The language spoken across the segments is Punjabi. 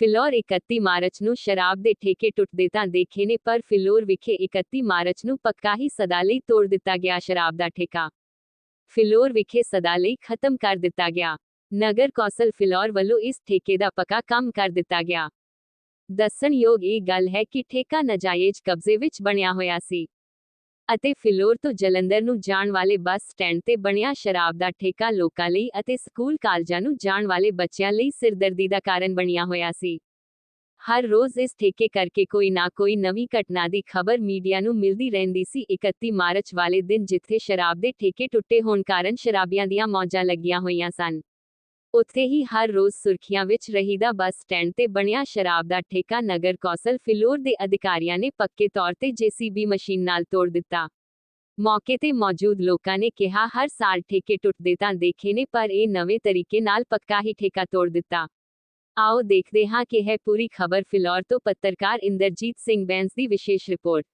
ਫਿਲੌਰ 31 ਮਾਰਚ ਨੂੰ ਸ਼ਰਾਬ ਦੇ ਠੇਕੇ ਟੁੱਟਦੇ ਤਾਂ ਦੇਖੇ ਨੇ, ਪਰ ਫਿਲੌਰ ਵਿਖੇ 31 ਮਾਰਚ ਨੂੰ ਪੱਕਾ ਹੀ ਸਦਾ ਲਈ ਤੋੜ ਦਿੱਤਾ ਗਿਆ ਸ਼ਰਾਬ ਦਾ ਠੇਕਾ। ਫਿਲੌਰ ਵਿਖੇ ਸਦਾ ਲਈ ਖਤਮ ਕਰ ਦਿੱਤਾ ਗਿਆ। ਨਗਰ ਕੌਂਸਲ ਫਿਲੌਰ ਵੱਲੋਂ ਇਸ ਠੇਕੇ ਦਾ ਪੱਕਾ ਕੰਮ ਕਰ ਦਿੱਤਾ ਗਿਆ। ਦੱਸਣਯੋਗ ਇਹ ਗੱਲ ਹੈ ਕਿ ਠੇਕਾ ਨਜਾਇਜ਼ ਕਬਜ਼ੇ ਵਿੱਚ ਬਣਿਆ ਹੋਇਆ ਸੀ। ਅਤੇ ਫਿਲੌਰ ਤੋਂ ਜਲੰਧਰ ਨੂੰ ਜਾਣ ਵਾਲੇ ਬੱਸ ਸਟੈਂਡ ਤੇ ਬਣਿਆ ਸ਼ਰਾਬ ਦਾ ਠੇਕਾ ਲੋਕਾਂ ਲਈ ਅਤੇ ਸਕੂਲ ਕਾਲਜਾਂ ਨੂੰ ਜਾਣ ਵਾਲੇ ਬੱਚਿਆਂ ਲਈ ਸਿਰਦਰਦੀ ਦਾ ਕਾਰਨ ਬਣਿਆ ਹੋਇਆ ਸੀ। ਹਰ ਰੋਜ਼ ਇਸ ਠੇਕੇ ਕਰਕੇ ਕੋਈ ਨਾ ਕੋਈ ਨਵੀਂ ਘਟਨਾ ਦੀ ਖਬਰ ਮੀਡੀਆ ਨੂੰ ਮਿਲਦੀ ਰਹਿੰਦੀ ਸੀ। 31 ਮਾਰਚ ਵਾਲੇ ਦਿਨ ਜਿੱਥੇ ਸ਼ਰਾਬ ਦੇ ਠੇਕੇ ਟੁੱਟੇ ਹੋਣ ਕਾਰਨ ਸ਼ਰਾਬੀਆਂ ਦੀਆਂ ਮੌਜਾਂ ਲੱਗੀਆਂ ਹੋਈਆਂ ਸਨ। ਉੱਥੇ ਹੀ ਹਰ ਰੋਜ਼ ਸੁਰਖੀਆਂ ਵਿੱਚ ਰਹੀਦਾ ਬੱਸ ਸਟੈਂਡ ਤੇ ਬਣਿਆ ਸ਼ਰਾਬ ਦਾ ਠੇਕਾ ਨਗਰ ਕੌਂਸਲ ਫਿਲੌਰ ਦੇ ਅਧਿਕਾਰੀਆਂ ਨੇ ਪੱਕੇ ਤੌਰ ਤੇ ਜੀਸੀਬੀ ਮਸ਼ੀਨ ਨਾਲ ਤੋੜ ਦਿੱਤਾ। ਮੌਕੇ ਤੇ ਮੌਜੂਦ ਲੋਕਾਂ ਨੇ ਕਿਹਾ, ਹਰ ਸਾਲ ਠੇਕੇ ਟੁੱਟਦੇ ਤਾਂ ਦੇਖੇ ਨੇ, ਪਰ ਇਹ ਨਵੇਂ ਤਰੀਕੇ ਨਾਲ ਪੱਕਾ ਹੀ ਠੇਕਾ ਤੋੜ ਦਿੱਤਾ। ਆਓ ਦੇਖਦੇ ਹਾਂ ਕਿ ਹੈ ਪੂਰੀ ਖਬਰ ਫਿਲੌਰ ਤੋਂ ਪੱਤਰਕਾਰ ਇੰਦਰਜੀਤ ਸਿੰਘ ਬੈਂਸ ਦੀ ਵਿਸ਼ੇਸ਼ ਰਿਪੋਰਟ।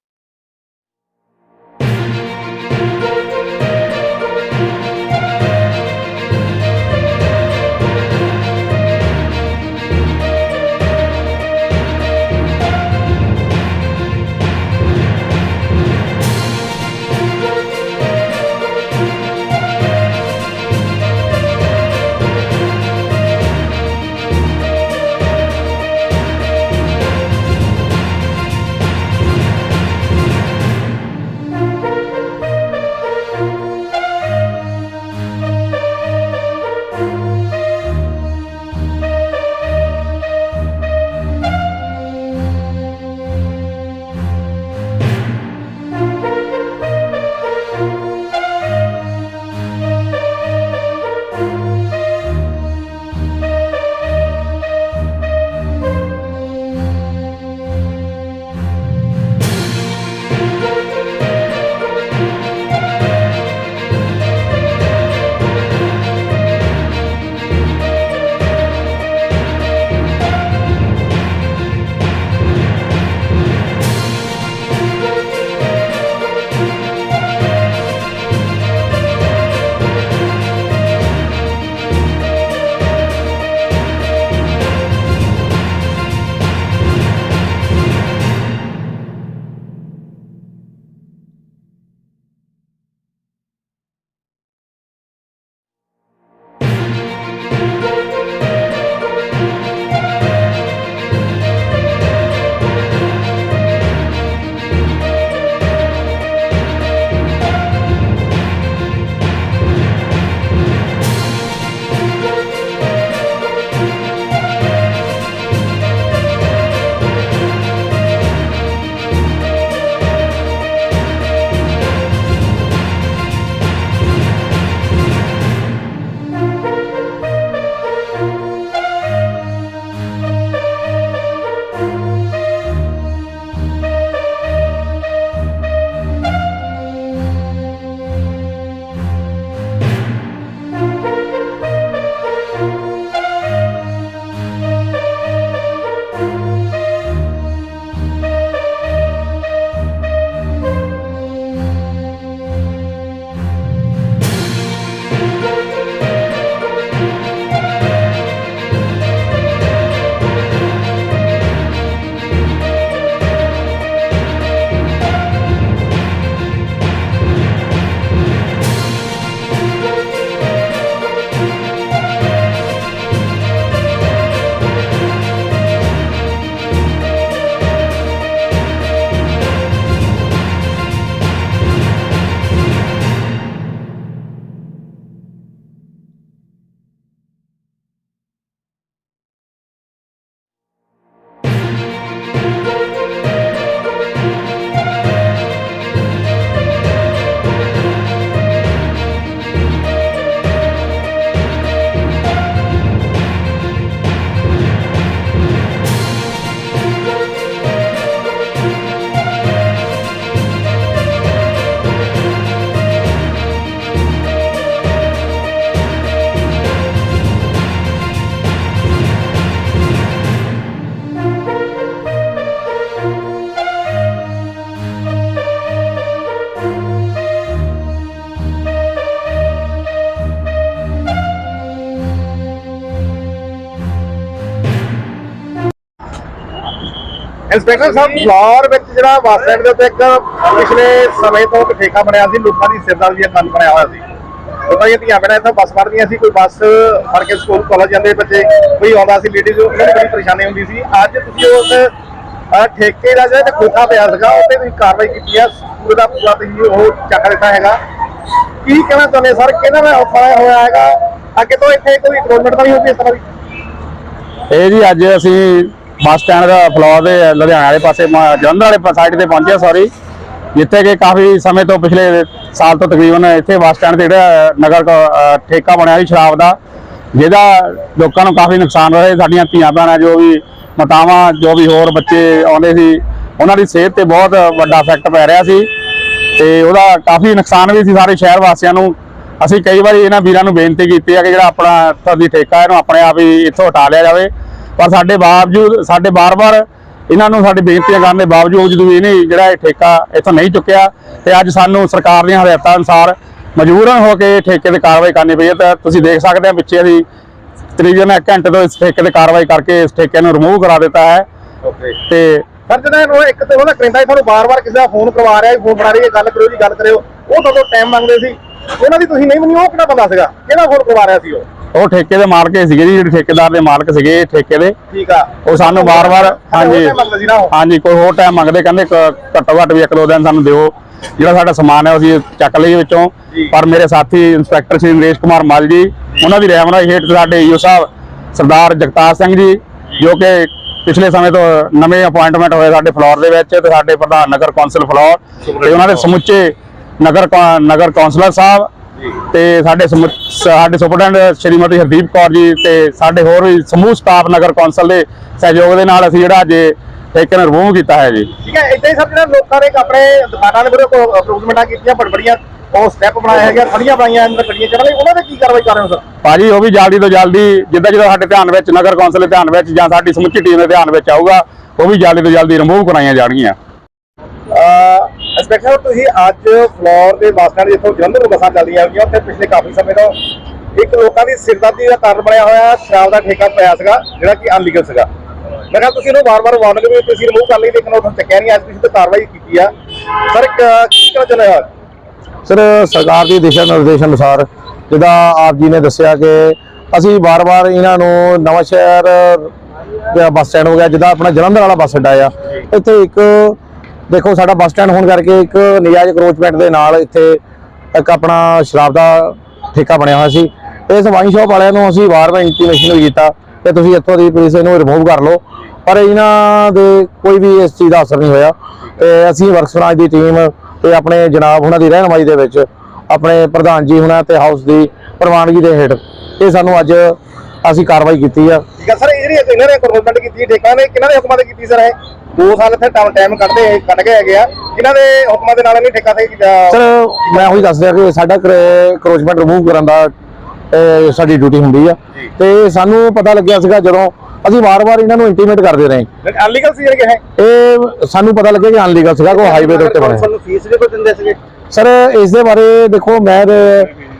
ਇੰਸਪੈਕਟਰ ਸਾਹਿਬ ਫਲੋਰ ਵਿੱਚ ਜਿਹੜਾ ਬੱਸ ਸਟੈਂਡ ਦੇ ਉੱਤੇ ਇੱਕ ਪਿਛਲੇ ਸਮੇਂ ਤੋਂ ਇੱਕ ਠੇਕਾ ਬਣਿਆ ਸੀ ਲੋਕਾਂ ਦੀ ਸਿਰਦਰਦੀ ਦਾ ਕੰਮ ਬਣਿਆ ਹੋਇਆ ਸੀ। ਲੋਕਾਂ ਦੀਆਂ ਧੀਆਂ ਬਣਾ ਇੱਥੇ ਬੱਸ ਫੜਦੀਆਂ ਸੀ, ਕੋਈ ਬੱਸ ਫੜ ਕੇ ਸਕੂਲ, ਕਾਲਜ ਜਾਂਦੇ ਬੱਚੇ ਕੋਈ ਆਉਂਦਾ ਸੀ ਲੇਡੀਜ਼ ਉਹਨਾਂ ਨੂੰ ਬੜੀ ਪਰੇਸ਼ਾਨੀ ਹੁੰਦੀ ਸੀ। ਅੱਜ ਤੁਸੀਂ ਉਸ ਠੇਕੇ ਦਾ ਜਿਹੜਾ ਖੋਖਾ ਪਿਆ ਸੀਗਾ ਉੱਤੇ ਤੁਸੀਂ ਕਾਰਵਾਈ ਕੀਤੀ ਹੈ ਸਕੂਲ ਦਾ ਪੂਰਾ ਤੁਸੀਂ ਉਹ ਚੱਕ ਦਿੱਤਾ ਹੈਗਾ। ਕੀ ਕਹਿਣਾ ਚਾਹੁੰਦੇ ਸਰ? ਕਿਹਨਾਂ ਦਾ ਔਖਾ ਹੋਇਆ ਹੈਗਾ? ਅੱਗੇ ਤੋਂ ਇੱਥੇ ਕੋਈ ਗਵਰਨਮੈਂਟ ਤਾਂ ਨਹੀਂ ਹੋਊਗੀ ਇਸ ਤਰ੍ਹਾਂ ਦੀ? ਇਹ ਜੀ ਅੱਜ ਅਸੀਂ ਬੱਸ ਸਟੈਂਡ ਦਾ ਫਲੋਰ ਦੇ ਲੁਧਿਆਣੇ ਵਾਲੇ ਪਾਸੇ, ਮ- ਜਲੰਧਰ ਵਾਲੇ ਸਾਈਡ ਤੇ ਪਹੁੰਚਿਆ ਸੌਰੀ ਜਿੱਥੇ ਕਿ ਕਾਫੀ ਸਮੇਂ ਤੋਂ ਪਿਛਲੇ ਸਾਲ ਤੋਂ ਤਕਰੀਬਨ ਇੱਥੇ ਬੱਸ ਸਟੈਂਡ ਤੇ ਜਿਹੜਾ ਨਗਰ ਕ- ਠੇਕਾ ਬਣਿਆ ਸੀ ਸ਼ਰਾਬ ਦਾ, ਜਿਹਦਾ ਲੋਕਾਂ ਨੂੰ ਕਾਫੀ ਨੁਕਸਾਨ ਹੋਇਆ ਸਾਡੀਆਂ ਧੀਆਂ ਭੈਣਾਂ ਜੋ ਵੀ, ਮਾਤਾਵਾਂ, ਜੋ ਵੀ ਹੋਰ ਬੱਚੇ ਆਉਂਦੇ ਸੀ, ਉਹਨਾਂ ਦੀ ਸਿਹਤ ਤੇ ਬਹੁਤ ਵੱਡਾ ਇਫੈਕਟ ਪੈ ਰਿਹਾ ਸੀ। ਤੇ ਉਹਦਾ ਕਾਫੀ ਨੁਕਸਾਨ ਵੀ ਸੀ ਸਾਰੇ ਸ਼ਹਿਰ ਵਾਸੀਆਂ ਨੂੰ। ਅਸੀਂ ਕਈ ਵਾਰੀ ਇਹਨਾਂ ਵੀਰਾਂ ਨੂੰ ਬੇਨਤੀ ਕੀਤੀ ਹੈ ਕਿ ਜਿਹੜਾ ਆਪਣਾ ਇੱਥੋਂ ਦੀ ਠੇਕਾ ਇਹਨੂੰ ਆਪਣੇ ਆਪ ਹੀ ਇੱਥੋਂ ਹਟਾ ਲਿਆ ਜਾਵੇ। ਪਰ ਸਾਡੇ ਬਾਵਜੂਦ ਸਾਡੇ ਬਾਰ-ਬਾਰ ਇਹਨਾਂ ਨੂੰ ਸਾਡੀ ਬੇਨਤੀਆਂ ਕਰਨ ਦੇ ਬਾਵਜੂਦ ਜਦੋਂ ਇਹਨੇ ਜਿਹੜਾ ਇਹ ਠੇਕਾ ਇੱਥੋਂ ਨਹੀਂ ਚੁੱਕਿਆ ਤੇ ਅੱਜ ਸਾਨੂੰ ਸਰਕਾਰ ਦੀਆਂ ਹਦਾਇਤਾਂ ਅਨੁਸਾਰ ਮਜਬੂਰਨ ਹੋ ਕੇ ਠੇਕੇ ਤੇ ਕਾਰਵਾਈ ਕਰਨੀ ਪਈ ਹੈ। ਤਾਂ ਤੁਸੀਂ ਦੇਖ ਸਕਦੇ ਹੋ ਪਿੱਛੇ ਅਸੀਂ ਤਕਰੀਬਨ ਇੱਕ ਘੰਟੇ ਤੋਂ ਇਸ ਠੇਕੇ ਤੇ ਕਾਰਵਾਈ ਕਰਕੇ ਇਸ ਠੇਕੇ ਨੂੰ ਰਿਮੂਵ ਕਰਾ ਦਿੱਤਾ ਹੈ। ਓਕੇ ਤੇ ਸਰ ਜਦੋਂ ਇਹਨੂੰ ਇੱਕ ਤੇ ਉਹਦਾ ਕਰਿੰਦਾ ਤੁਹਾਨੂੰ ਬਾਰ-ਬਾਰ ਕਿਸੇ ਦਾ ਫੋਨ ਕਰਵਾ ਰਿਹਾ ਫੋਨ ਬਣਾ ਰਹੀ ਹੈ ਗੱਲ ਕਰਿਓ ਜੀ ਗੱਲ ਕਰਿਓ। ਉਹ ਤੁਹਾਡੇ ਟਾਈਮ ਮੰਗਦੇ ਸੀ। ਉਹਨਾਂ ਦੀ ਤੁਸੀਂ ਨਹੀਂ ਮੰਨੀ ਉਹ ਕਿਹੜਾ ਬੰਦਾ ਸੀਗਾ? ਕਿਹੜਾ ਫੋਨ ਕਰਵਾ ਰਿਹਾ ਸੀ ਉਹ? ਉਹ ਠੇਕੇ ਦੇ ਮਾਲਕ ਸੀਗੇ ਜੀ ਜਿਹੜੇ ਠੇਕੇਦਾਰ ਦੇ ਮਾਲਕ ਸੀਗੇ ਠੇਕੇ ਦੇ। ਠੀਕ ਆ। ਉਹ ਸਾਨੂੰ ਵਾਰ-ਵਾਰ ਹਾਂਜੀ। ਹਾਂਜੀ ਕੋਈ ਹੋਰ ਟਾਈਮ ਮੰਗਦੇ ਕਹਿੰਦੇ ਘੱਟੋ ਘੱਟ ਵੀ ਇੱਕ ਦੋ ਦਿਨ ਸਾਨੂੰ ਦਿਓ। ਜਿਹੜਾ ਸਾਡਾ ਸਮਾਨ ਹੈ ਅਸੀਂ ਚੱਕ ਲਈਏ ਵਿੱਚੋਂ। ਪਰ ਮੇਰੇ ਸਾਥੀ ਇੰਸਪੈਕਟਰ ਸ਼੍ਰੀ ਨਰੇਸ਼ ਕੁਮਾਰ ਮਲ ਜੀ ਉਹਨਾਂ ਦੀ ਰਹਿਨਮਾਈ ਹੇਠ ਸਾਡੇ ਈਓ ਸਾਹਿਬ ਸਰਦਾਰ ਜਗਤਾਰ ਸਿੰਘ ਜੀ ਜੋ। ਕਿ ਪਿਛਲੇ ਸਮੇਂ ਤੋਂ ਨਵੇਂ ਅਪਾਇੰਟਮੈਂਟ ਹੋਏ ਸਾਡੇ ਫਲੋਰ ਦੇ ਵਿੱਚ ਤੇ ਸਾਡੇ ਪ੍ਰਧਾਨ ਨਗਰ ਕੌਂਸਲ ਫਲੋਰ ਤੇ ਉਹਨਾਂ ਦੇ ਸਮੁੱਚੇ ਨਗਰ ਨਗਰ ਕੌਂਸਲਰ ਸਾਹਿਬ ਤੇ ਸਾਡੇ ਸਾਡੇ ਸੁਪਰਡੈਂਟ ਸ਼੍ਰੀਮਤੀ ਹਰਦੀਪ ਕੌਰ ਜੀ ਤੇ ਸਾਡੇ ਹੋਰ ਵੀ ਸਮੂਹ ਸਟਾਫ ਨਗਰ ਕੌਂਸਲ ਦੇ ਸਹਿਯੋਗ ਦੇ ਨਾਲ ਅਸੀਂ ਜਿਹੜਾ ਅੱਜ ਠੇਕੇ ਨੂੰ ਰਿਮੂਵ ਕੀਤਾ ਹੈ ਜੀ। ਠੀਕ ਹੈ ਇਦਾਂ ਹੀ ਸਰ ਜਿਹੜਾ ਲੋਕਾਂ ਨੇ ਆਪਣੇ ਦੁਕਾਨਾਂ ਦੇ ਵਿਰੁੱਧ ਅਪਰੂਵਮੈਂਟਾਂ ਕੀਤੀਆਂ ਬੜ ਬੜੀਆਂ ਉਹ ਸਟੈਪ ਬਣਾਏ ਹੈਗੇ ਖੜੀਆਂ ਬਣਾਈਆਂ ਅੰਦਰ ਗੱਡੀਆਂ ਚੱਲਣ ਲਈ ਉਹਨਾਂ ਤੇ ਕੀ ਕਾਰਵਾਈ ਕਰ ਰਹੇ ਹੋ ਸਰ? ਭਾਜੀ ਉਹ ਵੀ ਜਲਦੀ ਤੋਂ ਜਲਦੀ ਜਿੱਦਾਂ ਜਿੱਦਾਂ ਸਾਡੇ ਧਿਆਨ ਵਿੱਚ ਨਗਰ ਕੌਂਸਲ ਦੇ ਧਿਆਨ ਵਿੱਚ ਜਾਂ ਸਾਡੀ ਸਮੁੱਚੀ ਟੀਮ ਦੇ ਧਿਆਨ ਵਿੱਚ ਆਊਗਾ ਉਹ ਵੀ ਜਲਦੀ ਤੋਂ ਜਲਦੀ ਰਿਮੂਵ ਕਰਾਈਆਂ ਜਾਣਗੀਆਂ। ਇੰਸਪੈਕਟਰ ਸਾਹਿਬ, ਤੁਸੀਂ ਅੱਜ ਫਲੋਰ ਦੇ ਬੱਸ ਸਟੈਂਡ ਜਿੱਥੋਂ ਜਲੰਧਰ ਨੂੰ ਬੱਸਾਂ ਚੱਲਦੀਆਂ ਹੈਗੀਆਂ ਉੱਥੇ ਪਿਛਲੇ ਕਾਫੀ ਸਮੇਂ ਤੋਂ ਇੱਕ ਲੋਕਾਂ ਦੀ ਸਿਰਦਰਦੀ ਦਾ ਕਾਰਨ ਬਣਿਆ ਹੋਇਆ ਸ਼ਰਾਬ ਦਾ ਠੇਕਾ ਪਿਆ ਸੀਗਾ, ਜਿਹੜਾ ਕਿ ਅਨਲੀਗਲ ਸੀਗਾ। ਮੈਂ ਕਿਹਾ ਤੁਸੀਂ ਇਹਨੂੰ ਵਾਰ-ਵਾਰ ਵਾਰਨਿੰਗ ਵੀ ਤੁਸੀਂ ਰਿਮੂਵ ਕਰ ਲਈ, ਲੇਕਿਨ ਉਹ ਤੁਹਾਨੂੰ ਚੱਕਿਆ ਨਹੀਂ, ਅੱਜ ਤੁਸੀਂ ਤੇ ਕਾਰਵਾਈ ਕੀਤੀ ਆ। ਸਰ ਕੀ ਕਹਿਣਾ ਚੱਲਿਆ ਸਰ, ਸਰਕਾਰ ਦੀ ਦਿਸ਼ਾ ਨਿਰਦੇਸ਼ ਅਨੁਸਾਰ ਜਿੱਦਾਂ ਆਪ ਜੀ ਨੇ ਦੱਸਿਆ ਕਿ ਅਸੀਂ ਵਾਰ-ਵਾਰ ਇਹਨਾਂ ਨੂੰ ਨਵਾਂ ਸ਼ਹਿਰ ਬੱਸ ਸਟੈਂਡ ਹੋ ਗਿਆ, ਜਿੱਦਾਂ ਆਪਣਾ ਜਲੰਧਰ ਵਾਲਾ ਬੱਸ ਅੱਡਾ ਆ, ਇੱਥੇ ਇੱਕ ਦੇਖੋ, ਸਾਡਾ ਬੱਸ ਸਟੈਂਡ ਹੋਣ ਕਰਕੇ ਇੱਕ ਨਜਾਇਜ਼ ਕਰੋਚਮੈਂਟ ਦੇ ਨਾਲ ਇੱਥੇ ਇੱਕ ਆਪਣਾ ਸ਼ਰਾਬ ਦਾ ਠੇਕਾ ਬਣਿਆ ਹੋਇਆ ਸੀ। ਇਸ ਵਾਈਨ ਸ਼ਾਪ ਵਾਲਿਆਂ ਨੂੰ ਅਸੀਂ ਵਾਰ-ਵਾਰ ਇੰਟੀਮੇਸ਼ਨ ਵੀ ਕੀਤਾ ਕਿ ਤੁਸੀਂ ਇੱਥੋਂ ਦੀ ਪੁਲਿਸ ਇਹਨੂੰ ਰਿਮੂਵ ਕਰ ਲਓ। ਪਰ ਇਹਨਾਂ ਦੇ ਕੋਈ ਵੀ ਇਸ ਚੀਜ਼ ਦਾ ਅਸਰ ਨਹੀਂ ਹੋਇਆ। ਤੇ ਅਸੀਂ ਵਰਕਸ ਬ੍ਰਾਂਚ ਦੀ ਟੀਮ ਤੇ ਆਪਣੇ ਜਨਾਬ ਉਹਨਾਂ ਦੀ ਰਹਿਨਮਾਈ ਦੇ ਵਿੱਚ ਆਪਣੇ ਪ੍ਰਧਾਨ ਜੀ ਹੁਣਾਂ ਤੇ ਹਾਊਸ ਦੀ ਪ੍ਰਵਾਨਗੀ ਦੇ ਹੇਠ ਇਹ ਸਾਨੂੰ ਅੱਜ ਅਸੀਂ ਕਾਰਵਾਈ ਕੀਤੀ ਆ। ਠੀਕ ਹੈ ਸਰ, ਇਹ ਜਿਹੜੀ ਇਹਨਾਂ ਨੇ ਕਰੋਸਮੈਂਟ ਕੀਤੀ, ਠੇਕਾ ਨੇ ਕਿਹਨਾਂ ਦੇ ਹੁਕਮਾਂ ਤੇ ਕੀਤੀ, ਸਰ, ਇਹ? ਦੋ ਸਾਲ ਇੱਥੇ ਟਾਈਮ ਕੱਢਦੇ ਕੱਢ ਕੇ ਹੈਗੇ ਆ। ਕਿਹਨਾਂ ਦੇ ਹੁਕਮਾਂ ਦੇ ਨਾਲ ਨਹੀਂ ਠੇਕਾ ਸਹੀ ਸਰ ਮੈਂ ਉਹੀ ਦੱਸ ਰਿਹਾ ਕਿ ਸਾਡਾ ਕਰੋਚਮੈਂਟ ਰਿਮੂਵ ਕਰਨ ਦਾ ਇਹ ਸਾਡੀ ਡਿਊਟੀ ਹੁੰਦੀ ਆ। ਤੇ ਸਾਨੂੰ ਪਤਾ ਲੱਗਿਆ ਸੀਗਾ ਜਦੋਂ ਅਸੀਂ ਵਾਰ-ਵਾਰ ਇਹਨਾਂ ਨੂੰ ਇੰਟੀਮੇਟ ਕਰਦੇ ਰਹੇ। ਅਨਲੀਗਲ ਸੀ ਜਿਹੜੇ ਹੈ ਇਹ ਸਾਨੂੰ ਪਤਾ ਲੱਗਿਆ ਕਿ ਅਨਲੀਗਲ ਸੀਗਾ ਕੋਈ ਹਾਈਵੇ ਦੇ ਉੱਤੇ ਬਣਿਆ ਸਾਨੂੰ ਫੀਸ ਵੀ ਕੋਈ ਦਿੰਦੇ ਸੀਗੇ? ਸਰ ਇਸ ਦੇ ਬਾਰੇ ਦੇਖੋ ਮੈਂ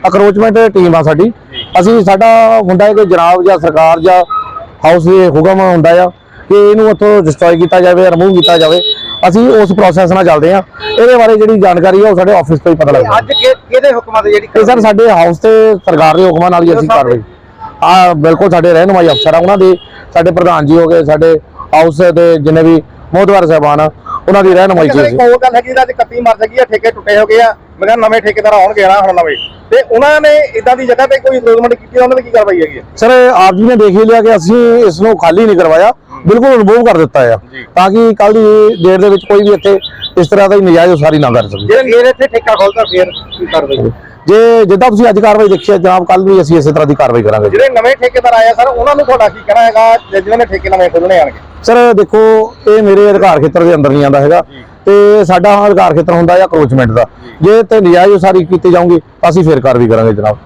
ਅਕਰੋਚਮੈਂਟ ਟੀਮ ਆ ਸਾਡੀ। ਅਸੀਂ ਸਾਡਾ ਹੁੰਦਾ ਹੈ ਕਿ ਜਨਾਬ ਜਾਂ ਸਰਕਾਰ ਜਾਂ ਹਾਊਸ ਦੇ ਹੁਕਮ ਹੁੰਦਾ ਆ। ਕਿ ਇਹਨੂੰ ਉੱਥੋਂ ਡਿਸਟਰੋਏ ਕੀਤਾ ਜਾਵੇ ਰਿਮੂਵ ਕੀਤਾ ਜਾਵੇ ਅਸੀਂ ਉਸ ਪ੍ਰੋਸੈਸ ਨਾਲ ਚੱਲਦੇ ਆ ਇਹਦੇ ਬਾਰੇ ਜਿਹੜੀ ਜਾਣਕਾਰੀ ਆ ਉਹ ਸਾਡੇ ਆਫਿਸ ਤੋਂ ਹੀ ਪਤਾ ਲੱਗਦਾ। ਅੱਜ ਕਿਹਦੇ ਹੁਕਮਾਂ ਤੇ ਜਿਹੜੀ ਇਹ ਸਰ ਸਾਡੇ ਹਾਊਸ ਤੇ ਸਰਕਾਰ ਦੇ ਹੁਕਮਾਂ ਨਾਲ ਹੀ ਅਸੀਂ ਕਾਰਵਾਈ ਆ ਬਿਲਕੁਲ ਸਾਡੇ ਰਹਿਨੁਮਾਈ ਅਫਸਰ ਆ ਉਹਨਾਂ ਦੇ ਸਾਡੇ ਪ੍ਰਧਾਨ ਜੀ ਹੋ ਗਏ ਸਾਡੇ ਹਾਊਸ ਦੇ ਜਿੰਨੇ ਵੀ ਮੋਹਤਵਾਰ ਸਾਹਿਬਾਨ ਆ ਉਹਨਾਂ ਦੀ ਰਹਿਨੁਮਾਈ ਚ ਇੱਕ ਹੋਰ ਗੱਲ ਹੈਗੀ ਜਿਹੜਾ ਅੱਜ 31 ਮਰ ਗਈ ਆ ਠੇਕੇ ਟੁੱਟੇ ਹੋ ਗਏ ਆ। ਮੈਂ ਕਿਹਾ ਨਵੇਂ ਠੇਕੇਦਾਰ ਆਉਣਗੇ ਨਾ ਹੁਣ ਨਵੇਂ। ਤੇ ਉਹਨਾਂ ਨੇ ਇਦਾਂ ਦੀ ਜਗ੍ਹਾ ਤੇ ਕੋਈ ਇੰਪਰੂਵਮੈਂਟ ਕੀਤੀ ਉਹਨਾਂ ਦੀ ਕੀ ਕਾਰਵਾਈ ਹੈਗੀ? ਸਰ ਆਪ ਜੀ ਨੇ ਦੇਖ ਹੀ ਲਿਆ ਕਿ ਅਸੀਂ ਇਸ ਨੂੰ ਖਾਲੀ ਨਹੀਂ ਕਰਵਾਇਆ ਬਿਲਕੁਲ ਰਿਮੂਵ ਕਰ ਦਿੱਤਾ ਆ। ਤਾਂ ਕਿ ਕੱਲ ਦੀ ਡੇਟ ਦੇ ਵਿੱਚ ਕੋਈ ਵੀ ਇੱਥੇ ਇਸ ਤਰ੍ਹਾਂ ਦਾ ਨਜਾਇਜ਼ ਉਸਾਰੀ ਨਾ ਕਰ ਸਕੇ। ਜੇ ਫੇਰ ਇੱਥੇ ਠੇਕਾ ਖੋਲਦਾ ਫੇਰ ਕੀ ਕਾਰਵਾਈ? ਜੇ ਜਿੱਦਾਂ ਤੁਸੀਂ ਅੱਜ ਕਾਰਵਾਈ ਦੇਖੀ ਹੈ ਜਨਾਬ ਕੱਲ ਵੀ ਅਸੀਂ ਇਸੇ ਤਰ੍ਹਾਂ ਦੀ ਕਾਰਵਾਈ ਕਰਾਂਗੇ ਜਿਹੜੇ ਨਵੇਂ ਠੇਕੇਦਾਰ ਆਏ ਆ ਸਰ ਉਹਨਾਂ ਨੂੰ ਤੁਹਾਡਾ ਕੀ ਕਹਿਣਾ ਹੈਗਾ? ਜੇ ਜਿਨ੍ਹਾਂ ਨੇ ਠੇਕੇ ਨਵੇਂ ਖੋਲਣੇ ਆਣਗੇ। ਸਰ ਦੇਖੋ ਇਹ ਮੇਰੇ ਅਧਿਕਾਰ ਖੇਤਰ ਦੇ ਅੰਦਰ ਨਹੀਂ ਆਉਂਦਾ ਹੈਗਾ ਤੇ ਸਾਡਾ ਅਧਿਕਾਰ ਖੇਤਰ ਹੁੰਦਾ ਆ ਕਰੋਚਮੈਂਟ ਦਾ। ਜੇ। ਤੇ ਨਜਾਇਜ਼ ਉਸਾਰੀ ਕੀਤੀ ਜਾਊਗੀ ਅਸੀਂ ਫੇਰ ਕਾਰਵਾਈ ਕਰਾਂਗੇ ਜਨਾਬ।